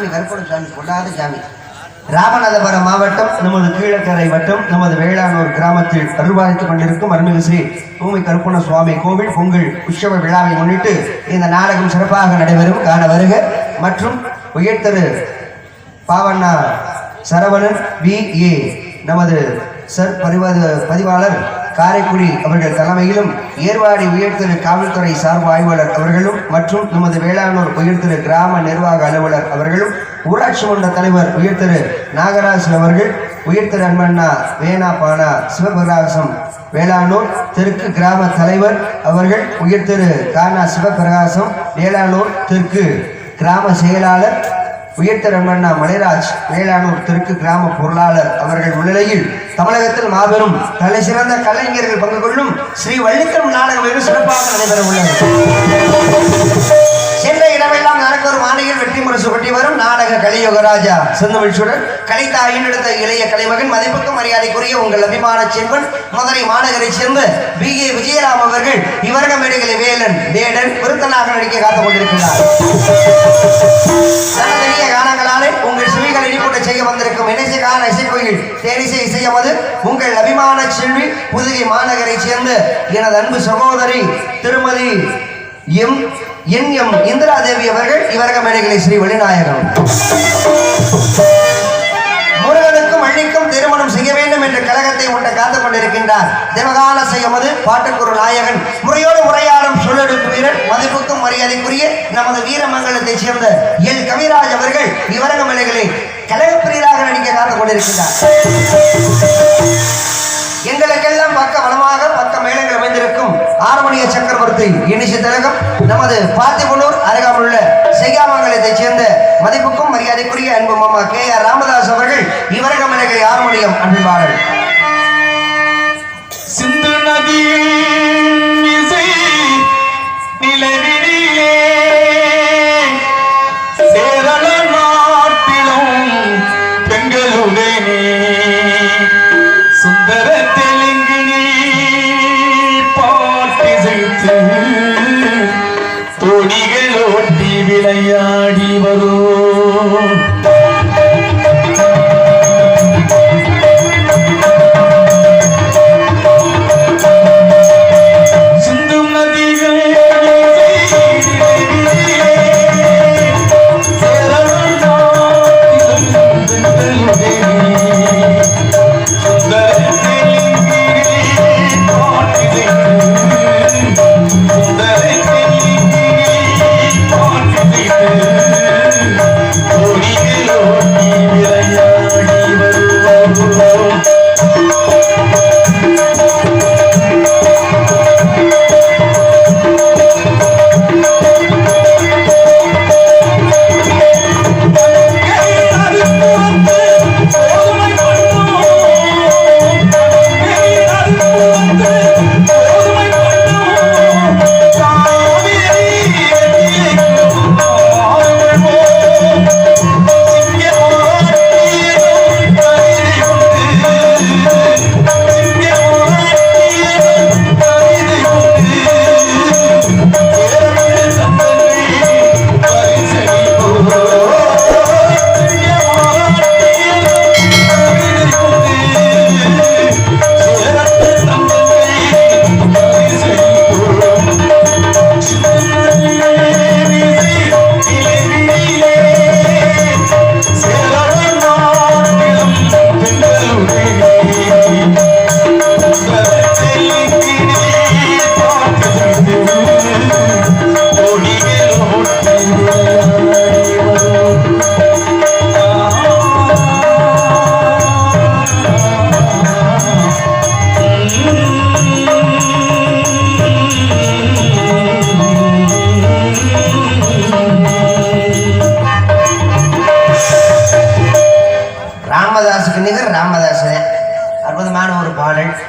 சாமி கருப்பண சாமி கொண்டாத சாமி. ராமநாதபுரம் மாவட்டம் நமது கீழக்கரை வட்டம் நமது வேளாணூர் கிராமத்தில் அருவாதித்துக் கொண்டிருக்கும் அருள்மிகு ஸ்ரீ பூமி கருப்பண சுவாமி கோவில் பொங்கல் உற்சவ விழாவை முன்னிட்டு இந்த நாடகம் சிறப்பாக நடைபெறும். காண வருக. மற்றும் உயர்த்தரு பாவண்ணா சரவணன் வி. ஏ. நமது சர் பரிவாத பதிவாளர் காரைக்குடி அவர்கள் தலைமையிலும் ஏர்வாடி உயர்திரு காவல்துறை சார்பு ஆய்வாளர் அவர்களும் மற்றும் நமது வேளாணூர் உயர்திரு கிராம நிர்வாக அலுவலர் அவர்களும் ஊராட்சி மன்ற தலைவர் உயர்திரு நாகராஜ் அவர்கள் உயர்திரு அன்பண்ணா வேணா பானா சிவபிரகாசம் வேளாணூர் தெற்கு கிராம தலைவர் அவர்கள் உயர்திரு கானா சிவபிரகாசம் வேளாணூர் தெற்கு கிராம செயலாளர் உயர்த்த ரமண்ணா மலைராஜ் மேலானூர் தெற்கு கிராம பொருளாளர். அவர்கள் முன்னிலையில் தமிழகத்தில் மாபெரும் தலை சிறந்த கலைஞர்கள் பங்கு கொள்ளும் ஸ்ரீ வள்ளித்தம் நாடகம் என்று சிறப்பாக நடைபெற உள்ளது சென்ற இடமெல்லாம் எனக்கு ஒரு மாலையில் வெற்றி முரசு கொட்டி வரும். நாடக கலியுக ராஜா செந்தமிழ்ச்சுடன் கலைத்தாயின் எடுத்த இளைய கலைமகன் மதிப்புக்கும் மரியாதைக்குரிய உங்கள் அபிமான செல்வன் மதுரை மாநகரைச் சேர்ந்த பி. ஏ. விஜயராம் அவர்கள் இவரக மேடைகளை வேலன் வேடன் விருத்தனாக நடிக்க காத்துக் கொண்டிருக்கிறார் தனதனிய கானங்களாலே உங்கள் செவிகளை இனிப்பூட்ட செய்ய வந்திருக்கும் இணைசை கான இசைக்கோயில் தேனிசை இசையமது உங்கள் அபிமான செல்வி புதுகை மாநகரைச் சேர்ந்த எனது அன்பு சகோதரி திருமதி M. N M Indira Devi அவர்கள் இவரக மேடைகளை ஸ்ரீ வெளிநாயகம். முருகனுக்கும் அள்ளிக்கும் திருமணம் செய்ய வேண்டும் என்ற கழகத்தை உண்ட காத்துக் கொண்டிருக்கின்றார். தேவகால செய்யமது பாட்டுக்குரு நாயகன். முறையோடு உரையாடும் சொல்லெடுப்பு வீரர் மதிப்புக்கும் மரியாதைக்குரிய நமது வீரமங்கலத்தை சேர்ந்த எல். கவிராஜ் அவர்கள் இவரக மேடைகளை கழகப்பிரியராக நடிக்க காத்துக் கொண்டிருக்கின்றார். எங்களுக்கெல்லாம் பக்க வளமாக பக்க மேளங்கள் அமைந்திருக்கும் ஆரமணிய சக்கரவர்த்தி இனிஷ திலகம் நமது பார்த்திபனூர் அருகாமுள்ள செய்யாமங்கலத்தைச் சேர்ந்த மதிப்புக்கும் மரியாதைக்குரிய அன்பு மாமா கே ஆர் ராமதாஸ் அவர்கள் இவரக மலைகளை ஆரமணியம் அன்பாளர் சிந்து நதியின் சுந்தர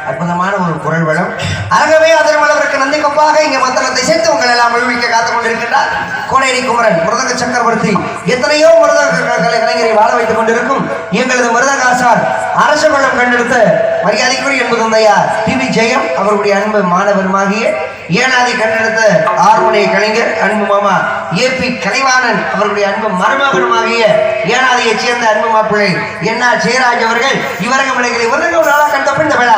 அற்புதமான ஒரு குரல் வளம் அரங்கமே அதிர்மலவருக்கு நந்தி கொப்பாக. இங்க மந்திரத்தை சேர்த்து உங்கள் எல்லாம் விழுவிக்க காத்துக் கொண்டிருக்கின்றார். கோடேரி குமரன் மிருதக சக்கரவர்த்தி எத்தனையோ மிருதக கலைஞரை வாழ வைத்துக் கொண்டிருக்கும் எங்களது மிருதகாசார் அரச வளம் கண்டெடுத்த மரியாதைக்குரிய என்பது தந்தையார் டி வி. ஜெயம் அவருடைய அன்பு மாணவருமாகிய ஏனாதி கண்டெடுத்த ஆறுமுனை கலைஞர் அன்பு மாமா ஏ. பி. கலைவாணன் அவருடைய அன்பு மருமகனுமாகிய ஏனாதியைச் சேர்ந்த அன்பு மாப்பிள்ளை என். ஆர். ஜெயராஜ் அவர்கள் இவரங்க விலைகளை உலக ஒரு நாளாக கண்ட பின் இந்த விழா.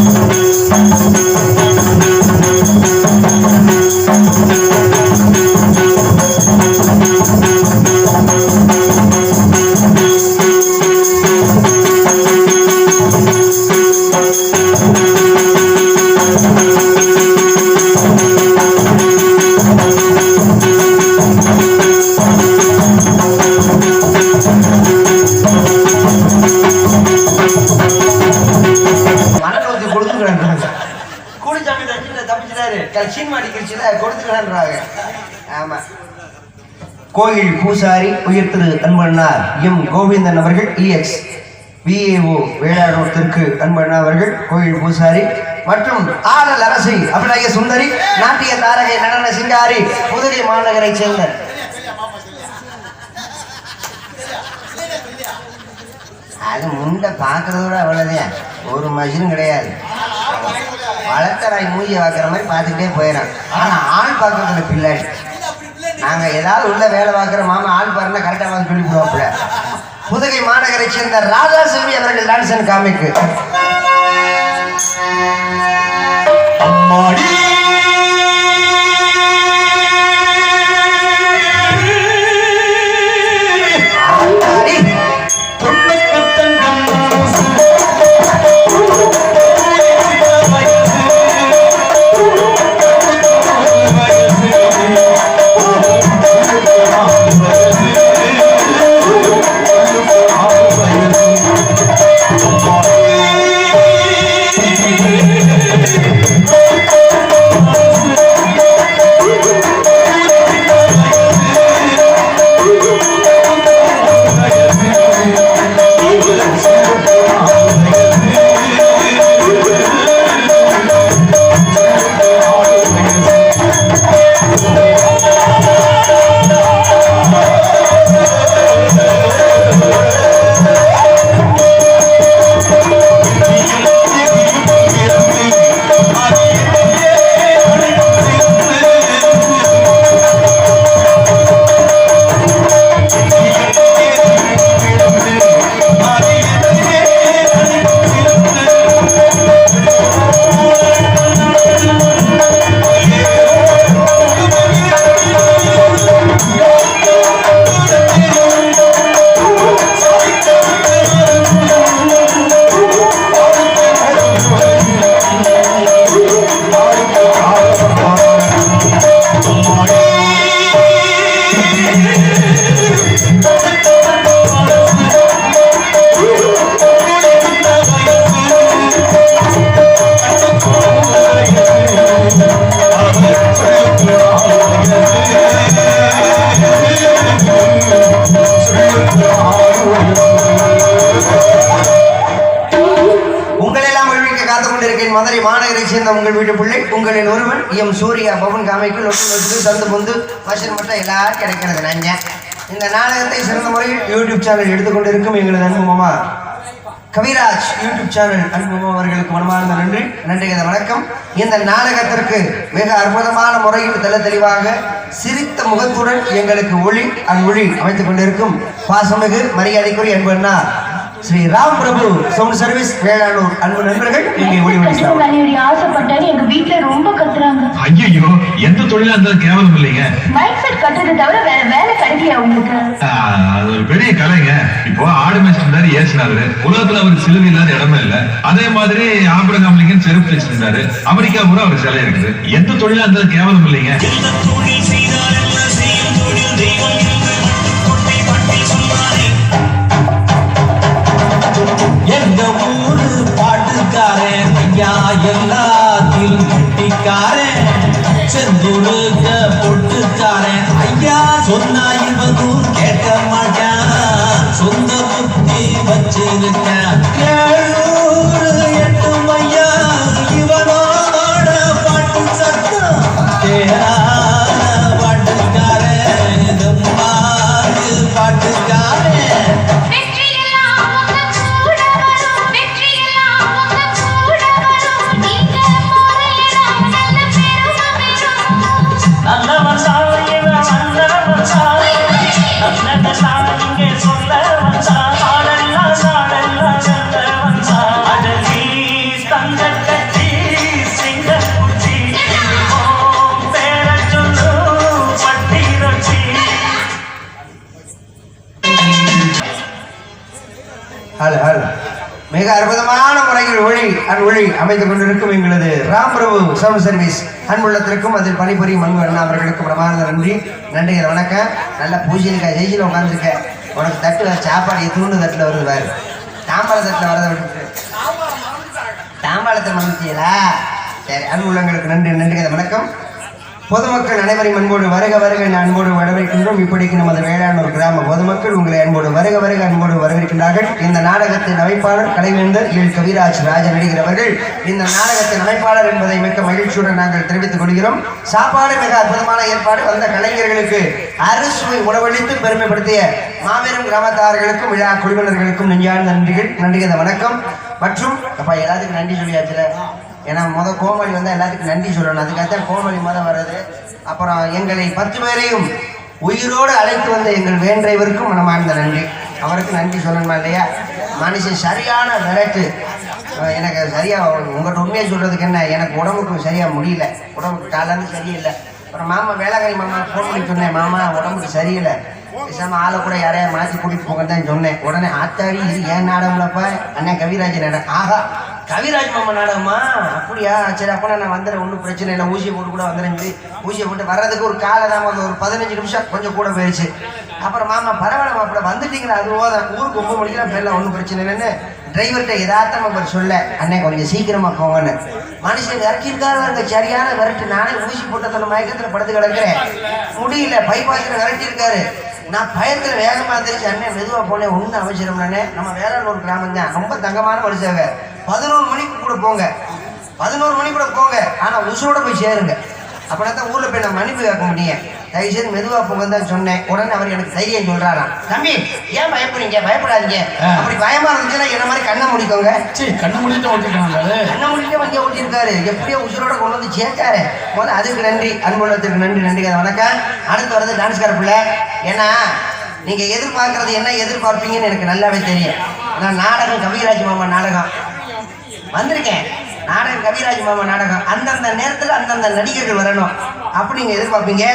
கூலிச்சாமி தச்சுட்டு தப்பிச்சிட்டாரு. கல்சின் மாடி கழிச்சுல கொடுத்துக்கிறான்றாங்க ஆமா. கோயில் பூசாரி உயர் திரு அன்பண்ணார் எம் கோவிந்தன் அவர்கள் இஎக்ஸ் விஏஓ வேளாணூர் தெற்கு அன்பண்ணா அவர்கள் கோயில் பூசாரி மற்றும் ஆடல் அரசி அபிநாய சுந்தரி நாட்டிய தாரகை நடன சிங்காரி புதுகை மாநகரை சேர்ந்த அது முண்டை பார்க்கறதோட அவ்வளோதான் ஒரு மனுஷனும் கிடையாது. வளர்த்தராய் மூஞ்சி பார்க்குற மாதிரி பார்த்துக்கிட்டே போயிடறான் ஆனால் ஆள் பார்க்கறதுல பிள்ளாடி நாங்கள் ஏதாவது உள்ள வேலை பார்க்குற மாமா ஆள் பாருன்னா கரெக்டாக வந்து சொல்லி போடுவாப்புல புதுகை மாநகரை சேர்ந்த ராஜா செல்வி அவர்கள் டான்சன் காமிக்கு அம்மாடி யூடியூப் சேனல் எடுத்துக்கொண்டிருக்கும் எங்களது அன்பு கவிராஜ் யூடியூப் சேனல் அன்பு அவர்களுக்கு மனமார்ந்த நன்றி. நன்றி வணக்கம். இந்த நாடகத்திற்கு மிக அற்புதமான முறையில் தெல தெளிவாக சிரித்த முகத்துடன் எங்களுக்கு ஒளி அவ்வொளி அமைத்துக் கொண்டிருக்கும் பாசமிகு மரியாதைக்குரிய அன்பு ஸ்ரீ ராம் பிரபு சவுண்ட் சர்வீஸ் வேளாணூர் அன்பு நண்பர்கள் இங்கே ஒளி ஆசைப்பட்டேன் எங்க வீட்ல ரொம்ப கத்துறாங்க. ஐயோ எந்த தொழிலா இருந்தாலும் கேவலம் இல்லைங்க. மைக் செட் கட்டுறதை தவிர வேற வேலை கிடைக்கலையா உங்களுக்கு அது ஒரு பெரிய கலைங்க. இப்போ ஆடு மேய்ச்சிருந்தாரு ஏசினாரு. உலகத்துல அவருக்கு சிலுவை இல்லாத இடமே இல்ல. அதே மாதிரி ஆபிரகாம் லிங்கன் செருப்பு வச்சிருந்தாரு அமெரிக்கா பூரா அவர் சிலை இருக்குது. எந்த தொழிலா இருந்தாலும் கேவலம் இல்லைங்க. எந்த ஊரு பாட்டுக்காரன்? ஐயா எல்லாத்திலும் குட்டிக்காரன். செந்துருக்க முறையில் அன் ஒளி அமைத்துக் கொண்டிருக்கும் எங்களது ராம் பிரபு சவுண்ட் சர்வீஸ் அன்புள்ளத்திற்கும் அதில் பணிபுரியும் அன்பு அண்ணா அவர்களுக்கும் பிரமாண நன்றி. நன்றி வணக்கம். நல்ல பூஜையில் ஜெயிச்சில் உட்காந்துருக்க உனக்கு தட்டு சாப்பாடு தூண்டு தட்டில் வருது பாரு. தாம்பாள தட்டில் வரத விட்டு தாம்பாளத்தை மறந்துட்டீங்களா சரி அன்புள்ளங்களுக்கு நன்றி நன்றி வணக்கம். பொதுமக்கள் அனைவரையும் அன்போடு வருக வருக என அன்போடு வரவேற்கின்றோம். இப்படிக்கு நமது வேளாண் கிராம பொதுமக்கள் உங்களை அன்போடு வருக வருக அன்போடு வரவேற்கின்றார்கள். இந்த நாடகத்தின் அமைப்பாளர் கலைவேந்தர் எல் கவிராஜ் ராஜ நடிகர் அவர்கள். இந்த நாடகத்தின் அமைப்பாளர் என்பதை மிக்க மகிழ்ச்சியுடன் நாங்கள் தெரிவித்துக் கொள்கிறோம். சாப்பாடு மிக அற்புதமான ஏற்பாடு வந்த கலைஞர்களுக்கு அறுசுவை உணவளித்து பெருமைப்படுத்திய மாபெரும் கிராமத்தார்களுக்கும் விழா குழுவினர்களுக்கும் நெஞ்சார்ந்த நன்றிகள் நன்றிகள் வணக்கம். மற்றும் அப்பா எல்லாத்துக்கும் நன்றி சொல்லியாச்சுல? ஏன்னா முத கோமலி வந்து எல்லாத்துக்கும் நன்றி சொல்லணும். அதுக்காகத்தான் கோமலி முத வர்றது. அப்புறம் எங்களை பத்து பேரையும் உயிரோடு அழைத்து வந்த எங்கள் வேண்டைவருக்கும் மனமார்ந்த நன்றி. அவருக்கு நன்றி சொல்லணுமா இல்லையா? மனுஷன் சரியான விளையாட்டு எனக்கு சரியாக உங்கள்கிட்ட உண்மையை சொல்கிறதுக்கு என்ன? எனக்கு உடம்புக்கு சரியாக முடியல. உடம்புக்கு காலேருந்து சரியில்லை. அப்புறம் மாமா வேளாங்கண்ணி மாமா ஃபோன் பண்ணி சொன்னேன் மாமா உடம்புக்கு சரியில்லை. பேசாம ஆளை கூட யாரையா மாற்றி கூட்டிட்டு போங்கன்னு தான் சொன்னேன். உடனே ஆத்தாடி இது ஏன் நாடகம்லப்பா அண்ணன் கவிராஜ் நாடகம். ஆஹா கவிராஜ் மாமா நாடகமா? அப்படியா? சரி அப்போ நான் வந்துடுறேன் ஒன்றும் பிரச்சனை இல்லை. ஊசியை போட்டு கூட வந்துடுறேன் சொல்லி ஊசியை போட்டு வர்றதுக்கு ஒரு காலம் ஒரு பதினஞ்சு நிமிஷம் கொஞ்சம் கூட போயிடுச்சு அப்புறம் மாமா பரவாயில்ல மாப்பிள்ள வந்துட்டீங்களா? அது போதும் ஊருக்கு ஒன்பது மணிக்கெல்லாம் பேரில் ஒன்றும் பிரச்சனை இல்லைன்னு டிரைவர்கிட்ட யதார்த்தமா அவர் சொல்ல அண்ணே கொஞ்சம் சீக்கிரமாக போங்கன்னு. மனுஷன் இறக்கியிருக்காரு சரியான விரட்டு. நானே ஊசி போட்டதில் மயக்கத்தில் படுத்து கிடக்கிறேன். முடியல. பைபாஸில் விரட்டியிருக்காரு. நான் பயத்தில் வேகமாக தெரிஞ்சு அண்ணன் மெதுவாக போனேன் ஒன்று அமைச்சிருந்தானே நம்ம வேளாண் கிராமம் தான் ரொம்ப தங்கமான மனுஷங்க. பதினோரு மணிக்கு கூட போங்க. பதினோரு மணி கூட போங்க. ஆனால் உசுரோட போய் சேருங்க. அப்படின்னா தான் ஊரில் போய் நான் மன்னிப்பு கேட்க முடியும். தயவு செய்து மெதுவா போங்கன்னு தான் சொன்னேன். உடனே அவர் எனக்கு தைரியம் சொல்றாராம். தம்பி ஏன் பயப்படுறீங்க? பயப்படாதீங்க. அப்படி பயமா இருந்துச்சுன்னா என்ன மாதிரி கண்ணை முடிக்கோங்க. சரி கண்ணு முடிட்டு ஓட்டிருக்காங்க கண்ணை முடிக்க வண்டியை ஓட்டியிருக்காரு. எப்படியோ உசுரோட கொண்டு வந்து சேர்த்தாரு. முதல்ல அதுக்கு நன்றி. அன்புள்ளத்துக்கு நன்றி நன்றி வணக்கம். அடுத்து வரது டான்ஸ்கார பிள்ளை. ஏன்னா நீங்க எதிர்பார்க்கறது என்ன எதிர்பார்ப்பீங்கன்னு எனக்கு நல்லாவே தெரியும். நான் நாடகம் கவிராஜ் மாமா நாடகம். வந்திருக்கேன். நாடகம் கவிராஜ் மாமா நாடகம். அந்தந்த நேரத்தில் அந்தந்த நடிகர்கள் வரணும். அப்படி நீங்க எதிர்பார்ப்பீங்க?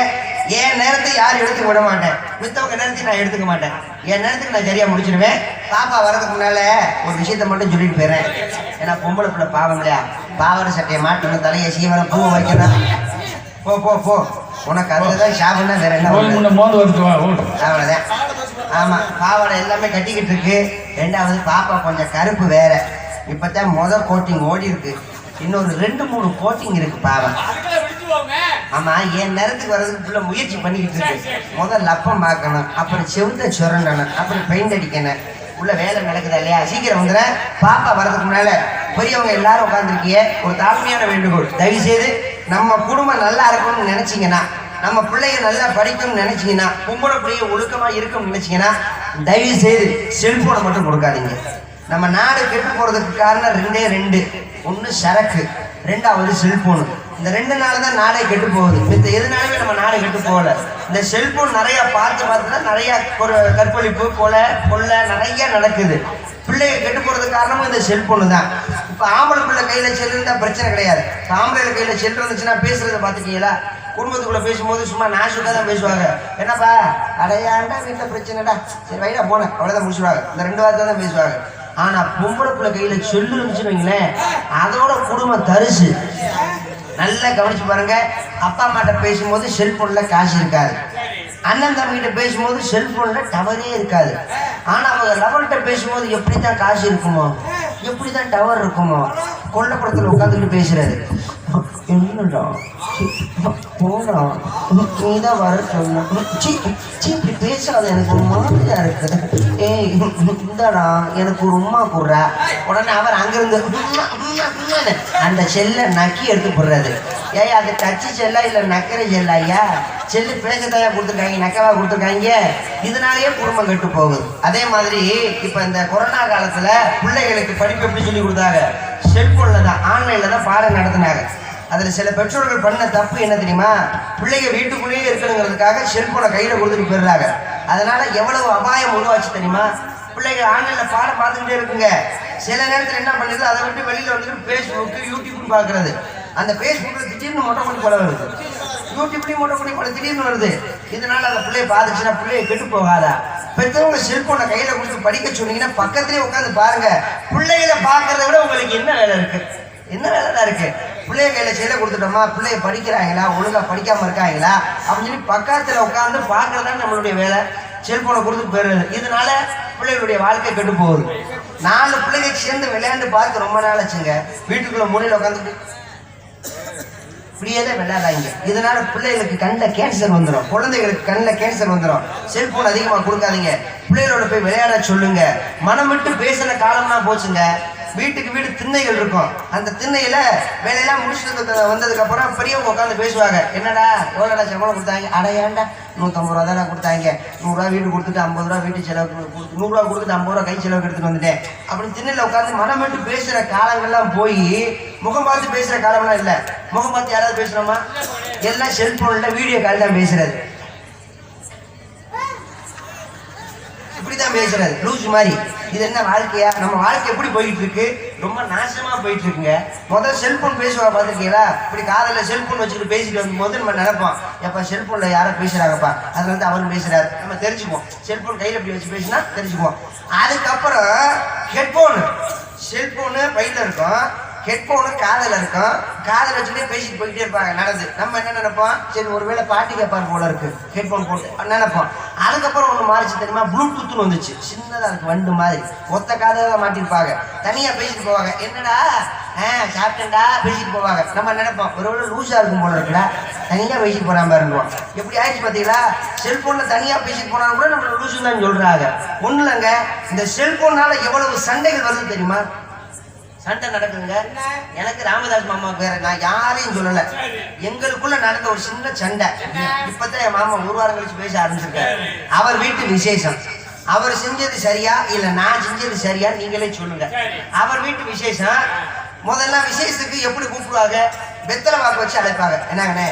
என் நேரத்தை யாரும் எடுத்துக்க விட மாட்டேன்? மித்தவங்க நேரத்தையும் நான் எடுத்துக்க மாட்டேன். என் நேரத்துக்கு நான் சரியா முடிச்சிடுவேன். பாப்பா வரதுக்கு முன்னால ஒரு விஷயத்த மட்டும் சொல்லிட்டு போயிடுறேன். ஏன்னா பொம்பளை பிள்ளை பாவம் இல்லையா? பாவாடை சட்டையை மாட்டணும் தலையை சீவனம் பூ வைக்கணும் போ போ போ. உனக்கு அதுதான் ஷாபுன்னா வேற என்ன அவ்வளோதான் ஆமா பாவாடை எல்லாமே கட்டிக்கிட்டு இருக்கு. ரெண்டாவது பாப்பா கொஞ்சம் கருப்பு வேற. இப்பதான் முத கோட்டிங் ஓடி இருக்கு. இன்னொரு ரெண்டு மூணு கோட்டிங் இருக்கு பாவம். ஆமா என் நேரத்துக்கு வர்றதுக்கு ஃபுல்லா முயற்சி பண்ணிக்கிட்டு இருக்கு. முதல் லப்பம் பார்க்கணும் அப்புறம் செவுத்த சுரண்டணும் அப்புறம் பெயிண்ட் அடிக்கணும். உள்ள வேலை நடக்குதா இல்லையா? சீக்கிரம் வந்துட பாப்பா வர்றதுக்கு முன்னால பெரியவங்க எல்லாரும் உட்காந்துருக்கிய ஒரு தாழ்மையான வேண்டுகோள். தயவு செய்து நம்ம குடும்பம் நல்லா இருக்கணும்னு நினைச்சீங்கன்னா நம்ம பிள்ளைங்க நல்லா படிக்கணும்னு நினைச்சீங்கன்னா பொம்பளை பிள்ளைங்க ஒழுக்கமா இருக்கணும்னு நினைச்சீங்கன்னா தயவு செய்து செல்போனை மட்டும் கொடுக்காதீங்க. நம்ம நாடு கெட்டு போறதுக்கு காரணம் ரெண்டே ரெண்டு. ஒன்று சரக்கு ரெண்டாவது செல்போனு இந்த ரெண்டு நாள் தான் நாடே கெட்டு போகுது. மித்த எதுனாலுமே நம்ம நாடே கெட்டு போகல. இந்த செல்போன் நிறைய பார்த்து பார்த்து தான் நிறைய ஒரு கற்பழிப்பு கொலை கொள்ளை நிறைய நடக்குது. பிள்ளைங்க கெட்டு போகிறதுக்கு காரணமும் இந்த செல்போனு தான் இப்போ ஆம்பளை பிள்ளை கையில் செல் இருந்தா பிரச்சனை கிடையாது. ஆம்பளை கையில் செல் இருந்துச்சுன்னா பேசுறதை பார்த்துட்டீங்களா குடும்பத்துக்குள்ளே பேசும்போது சும்மா நாசுக்காக தான் பேசுவாங்க. என்னப்பா? அடையாண்டா வீட்டில் பிரச்சனைடா? சரி வைடா போனேன் அவ்வளோதான் முடிச்சுடுவாங்க. இந்த ரெண்டு வாரத்தை தான் பேசுவாங்க. ஆனால் பொம்பளை பிள்ளை கையில் செல்லு இருந்துச்சுன்னு வைங்களேன் அதோட குடும்பம் தரிசு. நல்லா கவனிச்சு பாருங்க. அப்பா அம்மாட்ட பேசும்போது செல்போன்ல காசு இருக்காது. அண்ணன் தம்பிகிட்ட பேசும்போது செல்போன்ல டவரே இருக்காது. ஆனா அவங்க லவர்கிட்ட பேசும்போது எப்படி தான் காசு இருக்குமோ? எப்படி தான் டவர் இருக்குமோ? கொல்லப்புறத்தில் உட்காந்துக்கிட்டு பேசுறது என்னடா சி, போடா நீ தான் வர சொன்ன சீ இப்படி பேசாத எனக்கு ஒரு மாதிரியா இருக்கு ஏய் இந்தாடா எனக்கு ஒரு உமா குடுறா உடனே அவர் அங்கிருந்து அந்த செல்லை நக்கி எடுத்து போடுறாரு ஏய் அது டச்சு செல்லா இல்லை நக்கிற செல்லா ஐயா செல்லு பேசத்தையா கொடுத்துருக்காங்க நக்கவா கொடுத்துருக்காங்க இதனாலேயே குடும்பம் கெட்டு போகுது அதே மாதிரி இப்போ இந்த கொரோனா காலத்தில் பிள்ளைகளுக்கு படிப்பு எப்படி சொல்லி கொடுத்தாங்க செல்ஃபோனில் தான் ஆன்லைனில் தான் பாடம் நடத்தினாங்க அதில் சில பெற்றோர்கள் பண்ண தப்பு என்ன தெரியுமா? பிள்ளைங்க வீட்டுக்குள்ளேயே இருக்கணுங்கிறதுக்காக செல்போனை கையில் கொடுத்துட்டு போயிடுறாங்க. அதனால் எவ்வளவு அபாயம் உருவாச்சு தெரியுமா? பிள்ளைங்க ஆன்லைனில் பாடம் பார்த்துக்கிட்டே இருக்குங்க. சில நேரத்தில் என்ன பண்ணுறது அதை விட்டு வெளியில் வந்துட்டு ஃபேஸ்புக்கு யூடியூப்னு பார்க்குறது. அந்த ஃபேஸ்புக்கில் திடீர்னு மொட்டை பண்ணி போல வருது. யூடியூப்லேயும் மொட்டை பண்ணி போல திடீர்னு வருது. இதனால் அந்த பிள்ளைய பாதிச்சுன்னா பிள்ளைய கெட்டு போகாதா? பெற்றவங்க செல்போனை கையில் கொடுத்து படிக்க சொன்னீங்கன்னா பக்கத்துலேயே உட்காந்து பாருங்கள் பிள்ளைகளை பார்க்குறத விட உங்களுக்கு என்ன வேலை இருக்குது என்ன வேலை தான் இருக்குது பிள்ளைய கையில் செல்ல கொடுத்துட்டோமா? பிள்ளைய படிக்கிறாங்களா? ஒழுங்காக படிக்காமல் இருக்காங்களா? அப்படின்னு சொல்லி பக்கத்தில் உட்காந்து பார்க்குறது தான் நம்மளுடைய வேலை. செல்போனை கொடுத்து போயிடுறது. இதனால பிள்ளைகளுடைய வாழ்க்கை கெட்டு போகுது. நாலு பிள்ளைங்க சேர்ந்து விளையாண்டு பார்த்து ரொம்ப நாள் ஆச்சுங்க. வீட்டுக்குள்ளே மூலையில் உட்காந்துட்டு இப்படியே தான் விளையாடாங்க இதனால பிள்ளைகளுக்கு கண்ணில் கேன்சர் வந்துடும் குழந்தைகளுக்கு கண்ணில் கேன்சர் வந்துடும் செல்போன் அதிகமாக கொடுக்காதீங்க. பிள்ளைகளோட போய் விளையாட சொல்லுங்க. மனம் விட்டு பேசின காலம்லாம் போச்சுங்க. வீட்டுக்கு வீடு திண்ணைகள் இருக்கும். அந்த திண்ணையில வேலையெல்லாம் முடிச்சுட்டு வந்ததுக்கு அப்புறம் பெரியவங்க உட்காந்து பேசுவாங்க. என்னடா எவ்வளோடா சம்பளம் கொடுத்தாங்க? அட ஏன்டா? நூற்றம்பது ரூபா தானே கொடுத்தாங்க. நூறுரூவா வீடு கொடுத்துட்டு ஐம்பது ரூபா வீட்டு செலவுக்கு கொடுத்து நூறுரூவா கொடுத்துட்டு ஐம்பது ரூபா கை செலவுக்கு எடுத்துட்டு வந்துட்டேன். அப்படின்னு திண்ணையில் உட்காந்து மனம் விட்டு பேசுகிற காலங்கள்லாம் போய் முகம் பார்த்து பேசுகிற காலம்லாம் இல்லை. முகம் பார்த்து யாராவது பேசுகிறோமா எல்லாம் செல்போனில் வீடியோ கால் தான் இப்படி இப்படிதான் பேசுறாரு. லூஸ் மாதிரி. இது என்ன வாழ்க்கையா? நம்ம வாழ்க்கை எப்படி போயிட்டு இருக்கு ரொம்ப நாசமா போயிட்டு இருக்குங்க முதல்ல செல்போன் பேசுவா பார்த்துருக்கீங்களா? இப்படி காதல செல்போன் வச்சுட்டு பேசிட்டு வரும்போது நம்ம நினைப்போம் எப்ப செல்போன்ல யாரோ பேசுறாங்கப்பா. அதுல இருந்து அவரும் பேசுறாரு. நம்ம தெரிஞ்சுக்குவோம். செல்போன் கையில இப்படி வச்சு பேசினா தெரிஞ்சுக்குவோம். அதுக்கப்புறம் ஹெட்போனு செல்போனு பையில இருக்கும். ஹெட்போனு காதில் இருக்கும். காதில் வச்சுட்டே பேசிட்டு போயிட்டே இருப்பாங்க. நடந்து. நம்ம என்ன நினைப்போம்? சரி ஒருவேளை பாட்டு கேட்பாரு போல இருக்கு. ஹெட்போன் போட்டு. நினைப்போம்? அதுக்கப்புறம் ஒன்று மாறிச்சு தெரியுமா? ப்ளூடூத்னு வந்துச்சு. சின்னதாக இருக்கு வண்டு மாதிரி. ஒத்த காதில் மாட்டிருப்பாங்க. தனியாக பேசிட்டு போவாங்க. என்னடா? ஆ சாப்பிட்டேன்டா? பேசிட்டு போவாங்க. நம்ம நினைப்போம்? ஒருவேளை லூஸாக இருக்கும் போல இருக்குடா. தனியாக பேசிட்டு மாதிரி பாருங்க எப்படி ஆயிடுச்சு பார்த்தீங்களா? செல்ஃபோனில் தனியாக பேசிட்டு போனாலும் கூட நம்ம லூஸ் தான் சொல்கிறாங்க ஒன்றும் இல்லைங்க இந்த செல்ஃபோனால் எவ்வளவு சண்டைகள் வருது தெரியுமா? சண்டை நடக்குங்க எனக்கு ராமதாஸ் மாமா பேர நான் யாரையும் சொல்லல. எங்களுக்குள்ள நடந்த ஒரு சின்ன சண்டை. இப்பதான் என் மாமா ஒரு வாரம் கழிச்சு பேச ஆரம்பிச்சிருக்காரு. அவர் வீட்டு விசேஷம். அவர் செஞ்சது சரியா? இல்ல நான் செஞ்சது சரியா? நீங்களே சொல்லுங்க. அவர் வீட்டு விசேஷம். முதல்ல விசேஷத்துக்கு எப்படி கூப்பிடுவாங்க? வெத்தலை வாக்கு வச்சு அழைப்பாங்க. என்னங்கண்ணே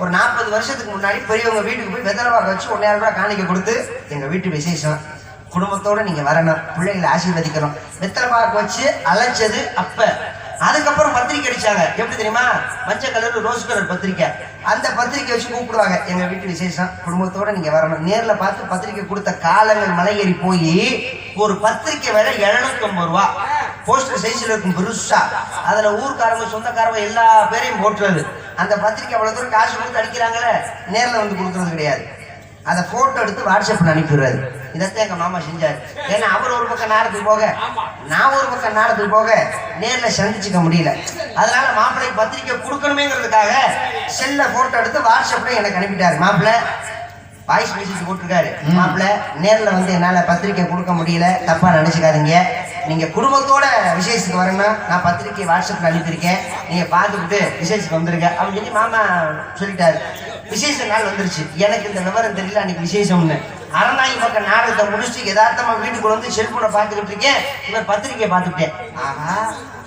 ஒரு நாற்பது வருஷத்துக்கு முன்னாடி பெரியவங்க வீட்டுக்கு போய் வெத்தலை வாக்கு வச்சு ஒன்னாயிரம் ரூபாய் காணிக்க கொடுத்து எங்க வீட்டு விசேஷம். குடும்பத்தோட நீங்க வரணும். பிள்ளைகளை ஆசீர்வதிக்கணும். வெத்தலை பாக்கு வச்சு அழைச்சது அப்ப. அதுக்கப்புறம் பத்திரிக்கை அடிச்சாங்க. எப்படி தெரியுமா? மஞ்சள் கலர் ரோஸ் கலர் பத்திரிக்கை. அந்த பத்திரிக்கை வச்சு கூப்பிடுவாங்க. எங்க வீட்டு விசேஷம். குடும்பத்தோட நீங்க வரணும். நேர்ல பார்த்து பத்திரிக்கை கொடுத்த காலங்கள் மலை ஏறி போய் ஒரு பத்திரிக்கை வேலை எழுநூத்தி ஐம்பது ரூபா போஸ்டர் சைஸ்ல இருக்கும் பெருசா. அதுல ஊர்க்காரங்க சொந்தக்காரங்க எல்லா பேரையும் போட்டுறது. அந்த பத்திரிக்கை அவ்வளவு தூரம் காசு கொடுத்து அடிக்கிறாங்களே. நேர்ல வந்து கொடுக்கறது கிடையாது. அதை போட்டோ எடுத்து வாட்ஸ்அப்ல அனுப்பிடுறாரு இதைத்தான் எங்க மாமா செஞ்சாரு. ஏன்னா அவர் ஒரு பக்கம் நாடத்துக்கு போக நான் ஒரு பக்கம் நாடத்துக்கு போக நேர்ல சந்திச்சுக்க முடியல. அதனால மாப்பிள்ளைக்கு பத்திரிக்கை கொடுக்கணுமேங்கிறதுக்காக செல்ல போட்டோ எடுத்து வாட்ஸ்அப்ல எனக்கு அனுப்பிட்டாரு. மாப்பிள்ளை வாய்ஸ் மெசேஜ் போட்டிருக்காரு. மாப்பிள்ள நேர்ல வந்து என்னால பத்திரிக்கை கொடுக்க முடியல. தப்பா நினைச்சுக்காதீங்க. நீங்க குடும்பத்தோட விசேஷத்துக்கு வரணும்னா நான் பத்திரிக்கை வாட்ஸ்அப்ல அனுப்பியிருக்கேன். நீங்க பார்த்துக்கிட்டு விசேஷத்துக்கு வந்துருங்க. அப்படின்னு சொல்லி மாமா சொல்லிட்டாரு. விசேஷ நாள் வந்துருச்சு. எனக்கு இந்த விவரம் தெரியல அன்னைக்கு விசேஷம்னு. அறநாய் பக்கம் நாடகத்தை முடிச்சுட்டு யதார்த்தமா வீட்டுக்குள்ள வந்து செல்போனை பார்த்துக்கிட்டு இருக்கேன். இவன் பத்திரிக்கையை பார்த்துக்கிட்டேன். ஆஹா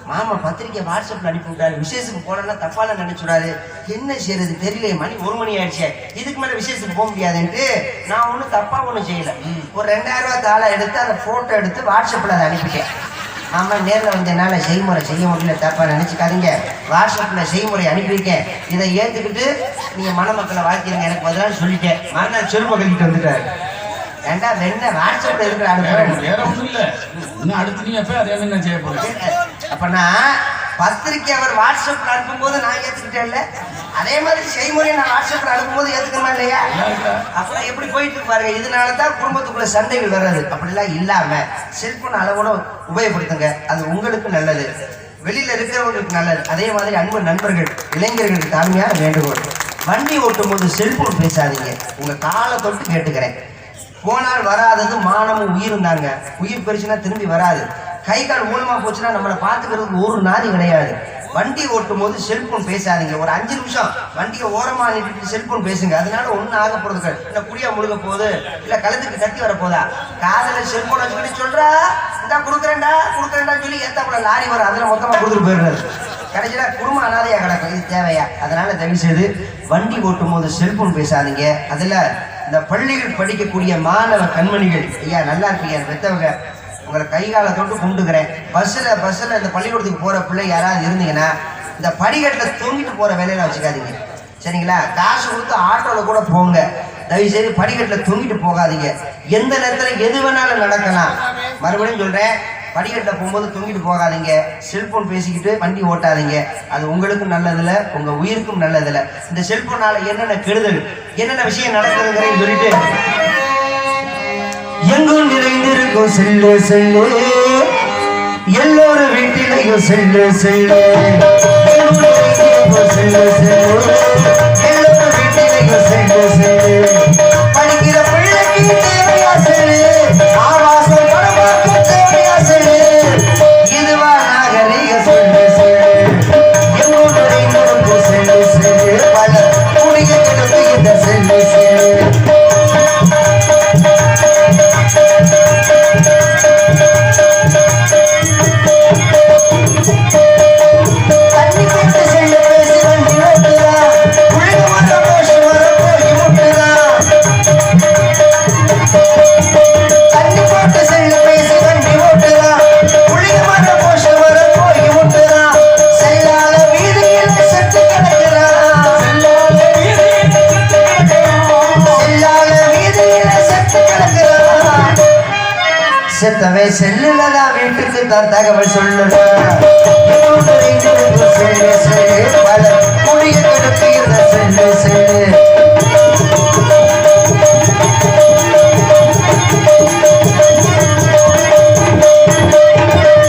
மாமா பத்திரிக்கை வாட்ஸ்அப்ல அனுப்பி விட்டாரு விசேஷத்துக்கு போனா தப்பால நினைச்சுடாரு. என்ன செய்யறது தெரியல மணி ஒரு மணி ஆயிடுச்சு. இதுக்கு மேல விசேஷத்துக்கு போக முடியாதுன்ட்டு நான் ஒன்றும் தப்பா ஒன்றும் செய்யல. ஒரு ரெண்டாயிரம் ரூபாய் தாளை எடுத்து அதை போட்டோ எடுத்து வாட்ஸ்அப்ல அதை அனுப்பிட்டேன். ஆமா நேர்ல வந்து என்னால செய்முறை செய்ய முடியல தப்பா நினைச்சுக்காதீங்க. வாட்ஸ்அப்ல செய்முறை அனுப்பியிருக்கேன். இதை ஏத்துக்கிட்டு நீங்க மணமக்களை வாழ்த்திருங்க. எனக்கு பதிலாக சொல்லிட்டேன். மறுநாள் செருப்பை கட்டிட்டு வந்துட்டாரு. ஏண்டா வெண்ண வாட்ஸ்அப்ல இருக்கிற அனுப்புறேன் வேற ஒண்ணும் இல்ல. இன்னும் அடுத்து நீ எப்ப அதே மாதிரி நான் செய்ய போறேன் அப்பனா பத்திரிக்கை அவர் வாட்ஸ்அப்ல அனுப்பும்போது நான் ஏத்துக்கிட்டேன்ல அதே மாதிரி செய்முறை நான் வாட்ஸ்அப்ல அனுப்பும்போது ஏத்துக்கணுமா இல்லையா? அப்புறம் எப்படி போயிட்டு பாருங்க இதனால தான் குடும்பத்துக்குள்ள சண்டைகள் வர்றது. அப்படிலாம் இல்லாம செல்போன் அளவோட உபயோகப்படுத்துங்க. அது உங்களுக்கு நல்லது. வெளியில இருக்கிறவங்களுக்கு நல்லது. அதே மாதிரி அன்பு நண்பர்கள் இளைஞர்களுக்கு தாழ்மையான வேண்டுகோள். வண்டி ஓட்டும் போது செல்போன் பேசாதீங்க. உங்க காலை தொட்டு கேட்டுக்கிறேன். போனால் வராதது மானமும் உயிரும் தாங்க உயிர் பெருசுனா திரும்பி வராது. கை கால் மூலமா போச்சுன்னா நம்மளை பார்த்துக்கிறதுக்கு ஒரு நாதி கிடையாது. வண்டி ஓட்டும் போது செல்போன் பேசாதீங்க. ஒரு அஞ்சு நிமிஷம் வண்டியை ஓரமா நின்றுட்டு செல்போன் பேசுங்க. அதனால ஒன்றும் ஆக போறது கிடையாது இல்ல குடியா முழுக போகுது. இல்ல கழுத்துக்கு கட்டி வர போதா? காதல செல்போன் வச்சுக்கிட்டு சொல்றா. இந்தா கொடுக்குறேன்டா கொடுக்குறேன்டா சொல்லி ஏத்தாப்புல லாரி வரும் அதில் மொத்தமா கொடுத்துட்டு போயிடுறது கடைசியில குடும்ப அனாதையா கிடக்கும். இது தேவையா? அதனால தயவு செய்து வண்டி ஓட்டும் போது செல்போன் பேசாதீங்க. அதுல இந்த பள்ளிகள் படிக்கக்கூடிய மாணவ கண்மணிகள். ஐயா நல்லா இருக்கியா பெத்தவங்க உங்களை கை காலை தொட்டு கும்பிட்டுக்கிறேன். பஸ்ஸில் பஸ்ஸில் இந்த பள்ளிக்கூடத்துக்கு போகிற பிள்ளை யாராவது இருந்தீங்கன்னா இந்த படிக்கட்டில் தூங்கிட்டு போகிற வேலையில வச்சுக்காதீங்க. சரிங்களா? காசு கொடுத்து ஆட்டோவில் கூட போங்க. தயவுசெய்து படிக்கட்டில் தூங்கிட்டு போகாதீங்க. எந்த நேரத்தில் எது வேணாலும் நடக்கலாம். மறுபடியும் சொல்கிறேன் படிக்கட்டில் போகும்போது தூங்கிட்டு போகாதீங்க. செல்போன் பேசிக்கிட்டு வண்டி ஓட்டாதீங்க. அது உங்களுக்கும் நல்லதில்ல உங்கள் உயிருக்கும் நல்லதில்ல. இந்த செல்போனால் என்னென்ன கெடுதல் என்னென்ன விஷயம் நடக்குதுங்கிறதையும் சொல்லிட்டு எங்கும் நிறைந்திருக்கும் செல்லு செல்லு. எல்லோரும் வீட்டிலையும் செல்லு செல்லு. Cell cell. எல்லோரும் வீட்டிலையும் செல்லு செல்லு. செத்தவை செல்லுலதான் வீட்டுக்கு தான் தகவல் சொல்லுடா செல்லு முடிய கிடக்குகிற செல்லு செல்லு.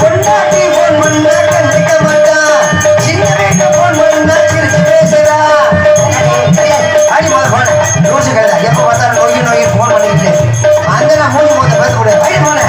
பொண்டாட்டி பார்த்தாலும் நோய் நோய் போன் பண்ணிக்கிட்டு. அந்த நான் மூணு மூத்த பேசக்கூடாது